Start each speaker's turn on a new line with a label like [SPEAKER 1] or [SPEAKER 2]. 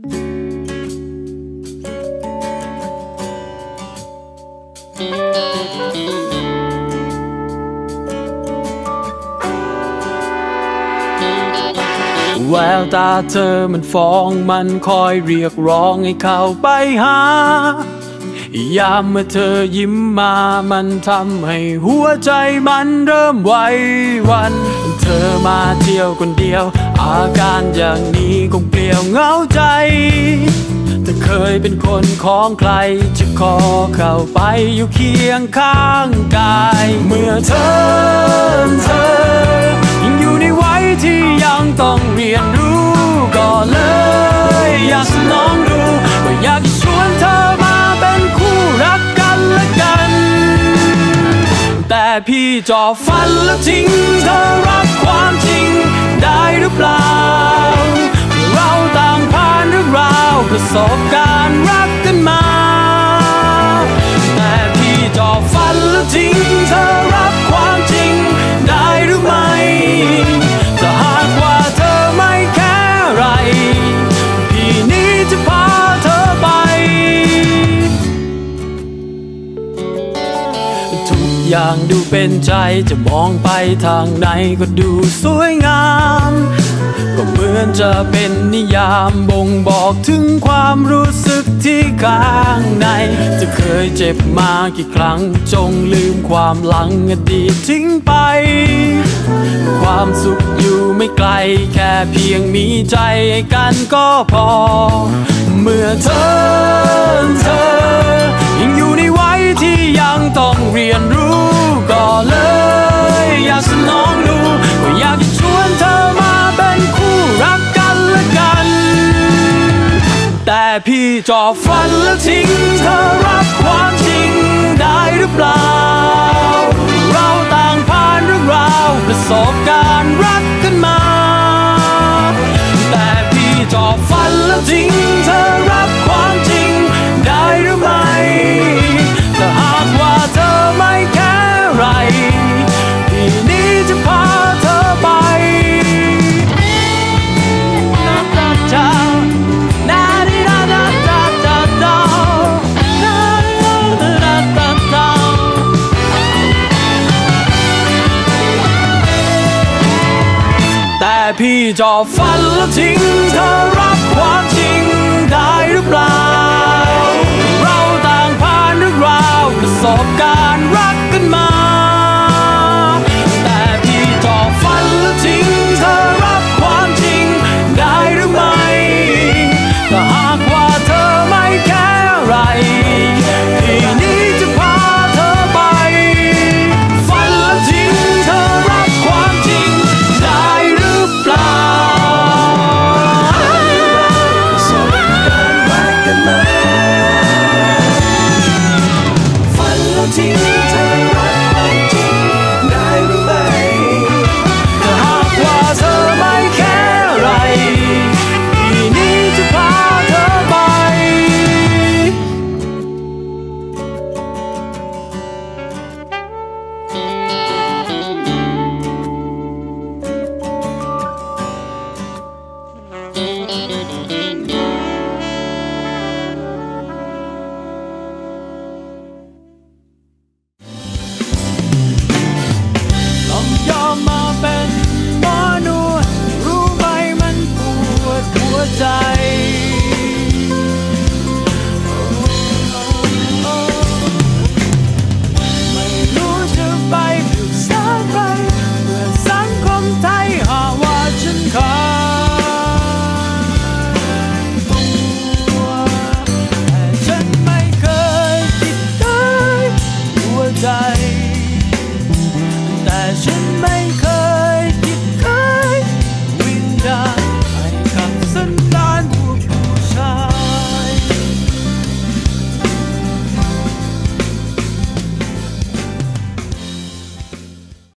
[SPEAKER 1] แววตาเธอมันฟ้องมันคอยเรียกร้องให้เข้าไปหา ยามเมื่อเธอยิ้มมามันทำให้หัวใจมันเริ่มไหววัน เธอมาเที่ยวคนเดียว อาการอย่างนี้คงเปลี่ยวเหงาใจเธอเคยเป็นคนของใคร จะขอเข้าไปอยู่เคียงข้างกาย เมื่อเธอเธอยังอยู่ในวัยที่ยังต้องเรียนรู้ พี่จอฟันแล้วทิ้งเธอรับความจริงได้หรือเปล่า เราต่างผ่านเรื่องราวประสบการณ์ อย่างดูเป็นใจจะมองไปทางไหนก็ดูสวยงาม ก็เหมือนจะเป็นนิยามบ่งบอกถึงความรู้สึกที่ข้างใน จะเคยเจ็บมากี่ครั้ง จงลืมความหลังอดีตทิ้งไป ความสุขอยู่ไม่ไกล แค่เพียงมีใจให้กันก็พอ จอฟันแล้วทิ้งเธอรับ พี่จอฟันแล้วทิ้งเธอรับความจริงได้หรือเปล่า เราต่างผ่านเรื่องราวประสบการณ์รักกันมา